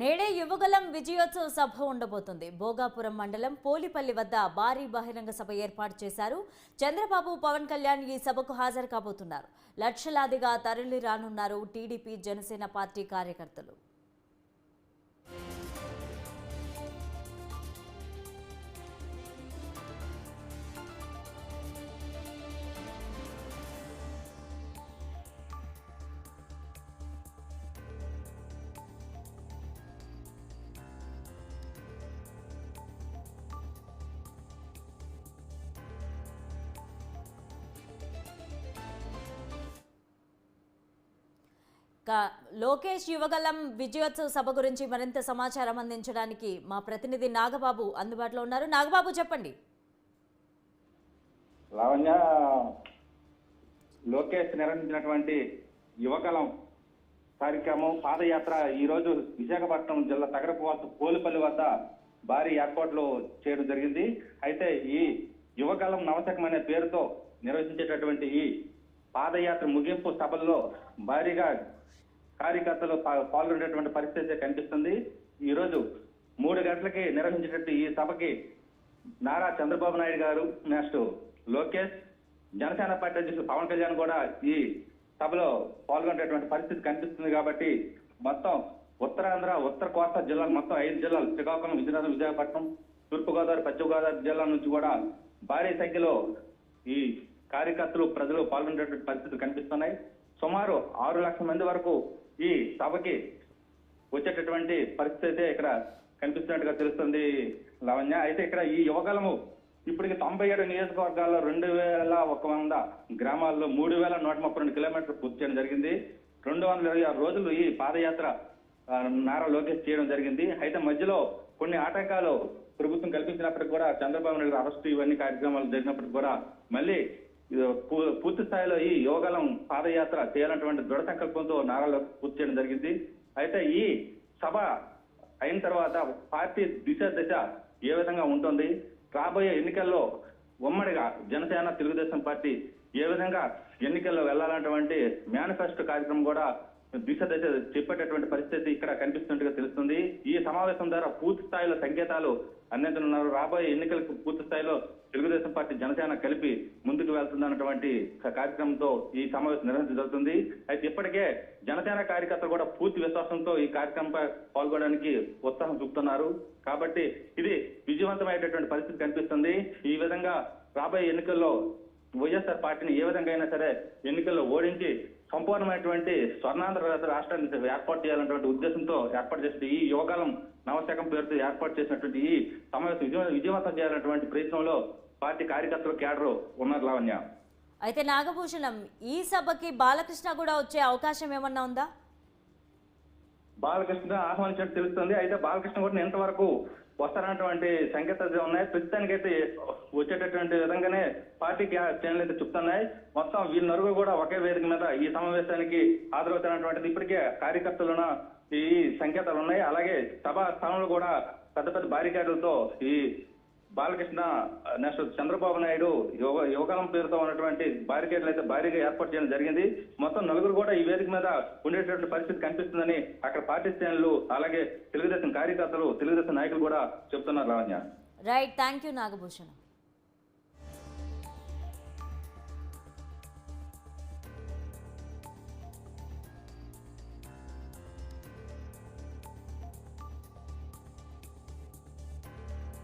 నేడే యువగలం విజయోత్సవ సభ ఉండబోతుంది. భోగాపురం మండలం పోలిపల్లి వద్ద భారీ బహిరంగ సభ ఏర్పాటు చేశారు. చంద్రబాబు పవన్ కళ్యాణ్ ఈ సభకు హాజరు కాబోతున్నారు. లక్షలాదిగా తరలి రానున్నారు టీడీపీ జనసేన పార్టీ కార్యకర్తలు. లోకేష్ యువగలం విజయోత్సవ సభ గురించి మరింత సమాచారం అందించడానికి మా ప్రతినిధి నాగబాబు అందుబాటులో ఉన్నారు. నాగబాబు చెప్పండి. లావణ్య లోకేష్ నిర్వహించినటువంటి యువకలం కార్యక్రమం పాదయాత్ర ఈ రోజు విశాఖపట్నం జిల్లా తగరపువాస పోలిపల్లి వద్ద భారీ ఏర్పాట్లు చేయడం జరిగింది. అయితే ఈ యువకలం నవశకం అనే పేరుతో నిర్వహించేటటువంటి ఈ పాదయాత్ర ముగింపు సభల్లో భారీగా కార్యకర్తలు పాల్గొనేటువంటి పాల్గొనేటటువంటి పరిస్థితి కనిపిస్తుంది. ఈరోజు మూడు గంటలకి నిర్వహించేటట్టు ఈ సభకి నారా చంద్రబాబు నాయుడు గారు నెక్స్ట్ లోకేష్ జనసేన పార్టీ అధ్యక్షులు పవన్ కళ్యాణ్ కూడా ఈ సభలో పాల్గొనేటువంటి పరిస్థితి కనిపిస్తుంది కాబట్టి మొత్తం ఉత్తరాంధ్ర ఉత్తర కోస్తా జిల్లాలు మొత్తం ఐదు జిల్లాలు శ్రీకాకుళం విజయనగరం విశాఖపట్నం తూర్పుగోదావరి పశ్చిమ గోదావరి జిల్లాల నుంచి కూడా భారీ సంఖ్యలో ఈ కార్యకర్తలు ప్రజలు పాల్గొనేటువంటి పరిస్థితులు కనిపిస్తున్నాయి. సుమారు ఆరు లక్షల మంది వరకు ఈ సభకి వచ్చేటటువంటి పరిస్థితి అయితే ఇక్కడ కనిపిస్తున్నట్టుగా తెలుస్తుంది లావణ్య. అయితే ఇక్కడ ఈ యువగలము ఇప్పటికి తొంభై ఏడు నియోజకవర్గాల్లో రెండు వేల ఒక వంద గ్రామాల్లో మూడు వేల నూట ముప్పై రెండు కిలోమీటర్లు పూర్తి చేయడం జరిగింది. రెండు వందల ఇరవై ఆరు రోజులు ఈ పాదయాత్ర నారా లోకేష్ చేయడం జరిగింది. అయితే మధ్యలో కొన్ని ఆటంకాలు ప్రభుత్వం కల్పించినప్పటికీ కూడా చంద్రబాబు నాయుడు అరెస్టు ఇవన్నీ కార్యక్రమాలు జరిగినప్పటికీ కూడా మళ్ళీ పూర్తి స్థాయిలో ఈ యోగలం పాదయాత్ర చేయాలన్నటువంటి దృఢ సంకల్పంతో నారా పూర్తి చేయడం జరిగింది. అయితే ఈ సభ అయిన తర్వాత పార్టీ దిశ దశ ఏ విధంగా ఉంటుంది? రాబోయే ఎన్నికల్లో ఉమ్మడిగా జనసేన తెలుగుదేశం పార్టీ ఏ విధంగా ఎన్నికల్లో వెళ్ళాలన్నటువంటి మేనిఫెస్టో కార్యక్రమం కూడా దిశ దశ చెప్పేటటువంటి పరిస్థితి ఇక్కడ కనిపిస్తున్నట్టుగా తెలుస్తుంది. ఈ సమావేశం ద్వారా పూర్తి స్థాయిలో సంకేతాలు అందించనున్నారు. రాబోయే ఎన్నికలకు పూర్తి స్థాయిలో తెలుగుదేశం పార్టీ జనసేన కలిపి ముందుకు వెళ్తుందన్నటువంటి కార్యక్రమంతో ఈ సమావేశం నిర్వహించబడుతుంది అయితే ఇప్పటికే జనసేన కార్యకర్తలు కూడా పూర్తి విశ్వాసంతో ఈ కార్యక్రమంపై పాల్గొనడానికి ఉత్సాహం చూపుతున్నారు. కాబట్టి ఇది విజయవంతమైనటువంటి పరిస్థితి కనిపిస్తుంది. ఈ విధంగా రాబోయే ఎన్నికల్లో వైఎస్ఆర్ పార్టీని ఏ విధంగా అయినా సరే ఎన్నికల్లో ఓడించి సంపూర్ణమైనటువంటి స్వర్ణాంధ్ర రాష్ట్రాన్ని ఏర్పాటు చేయాలన్నటువంటి ఉద్దేశంతో ఏర్పాటు చేసిన ఈ యోగాలం నవశకం పేరుతో ఏర్పాటు చేసినటువంటి ఈ సమావేశం విజయ- విజయవంతం చేయాలన్నటువంటి ప్రయత్నంలో పార్టీ కార్యకర్తలు కేడరు ఉన్నారు లావణ్య. అయితే నాగభూషణం ఈ సభకి బాలకృష్ణ కూడా వచ్చే అవకాశం ఏమన్నా ఉందా? బాలకృష్ణ ఆహ్వానించినట్టు తెలుస్తుంది. అయితే బాలకృష్ణ కూడా ఎంతవరకు వస్తారన్నటువంటి సంకేతాలు ఉన్నాయి. ప్రస్తుతానికైతే వచ్చేటటువంటి విధంగానే పార్టీ ఛానల్ అయితే చెప్తున్నాయి. మొత్తం వీళ్ళ నలుగురు కూడా ఒకే వేదిక మీద ఈ సమావేశానికి హాజరవుతున్నటువంటిది ఇప్పటికే కార్యకర్తలున్న ఈ సంకేతాలు ఉన్నాయి. అలాగే సభా స్థానంలో కూడా పెద్ద పెద్ద బారికాడులతో ఈ బాలకృష్ణ నెక్స్ట్ చంద్రబాబు నాయుడు యువ యువకాలం పేరుతో ఉన్నటువంటి బారికేడ్లు అయితే భారీగా ఏర్పాటు చేయడం జరిగింది. మొత్తం నలుగురు కూడా ఈ వేదిక మీద ఉండేటటువంటి పరిస్థితి కనిపిస్తుందని అక్కడ పార్టీ శ్రేణులు అలాగే తెలుగుదేశం కార్యకర్తలు తెలుగుదేశం నాయకులు కూడా చెప్తున్నారు Lavanya right thank you Nagabhushan.